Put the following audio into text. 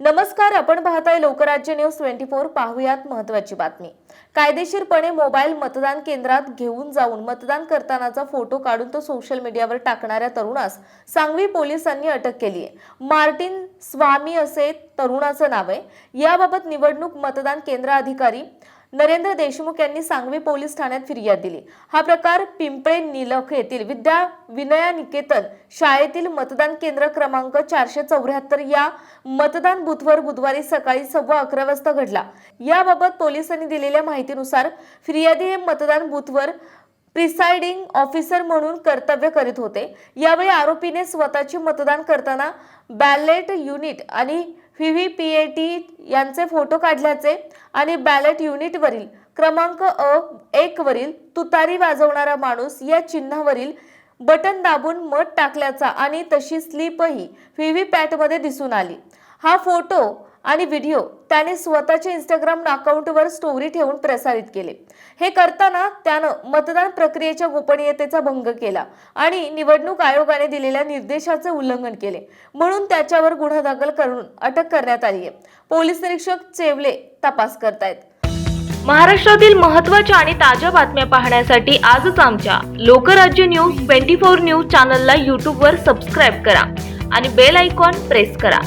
नमस्कार आपण पाहताय लोकराज्य न्यूज ट्वेंटी फोर. पाहूयात महत्वाची बातमी. कायदेशीरपणे मोबाईल मतदान केंद्रात घेऊन जाऊन मतदान करतानाचा फोटो काढून तो सोशल मीडियावर टाकणाऱ्या तरुणास सांगवी पोलिसांनी अटक केली आहे. मार्टिन स्वामी असे तरुणाचं नाव आहे. याबाबत निवडणूक मतदान केंद्र अधिकारी नरेंद्र देशमुख यांनी सांगवी पोलीस ठाण्यात फिर्याद दिली. हा प्रकार पिंपळे निलख येथील विद्या विनया निकेतन शाळेतील मतदान केंद्र क्रमांक चारशे चौऱ्याहत्तर या मतदान बूथवर बुधवारी सकाळी सव्वा अकरा वाजता घडला. याबाबत पोलिसांनी दिलेल्या माहितीनुसार फिर्यादी हे मतदान बूथवर प्रिसाइडिंग ऑफिसर म्हणून कर्तव्य करीत होते. यावेळी आरोपीने स्वतःचे मतदान करताना बॅलेट युनिट आणि फिव्ही पी ए टी यांचे फोटो काढल्याचे आणि बॅलेट युनिटवरील क्रमांक अ एकवरील तुतारी वाजवणारा माणूस या चिन्हावरील बटन दाबून मत टाकल्याचा आणि तशी स्लिपही पॅटमध्ये दिसून आली. हा फोटो आणि व्हिडिओ त्याने स्वतःच्या इंस्टाग्राम अकाउंटवर स्टोरी ठेवून प्रसारित केले. हे करताना त्यानं मतदान प्रक्रियेच्या गोपनीयतेचा भंग केला आणि निवडणूक आयोगाने दिलेल्या निर्देशाचे उल्लंघन केले. म्हणून त्याच्यावर गुन्हा दाखल करून अटक करण्यात आली आहे. पोलीस निरीक्षक चेवले तपास करतायत. महाराष्ट्रातील महत्त्वाच्या आणि ताज्या बातम्या पाहण्यासाठी आजच आमच्या Lokrajya news twenty four news चॅनलला यूट्यूबवर सबस्क्राईब करा आणि बेल आयकॉन प्रेस करा.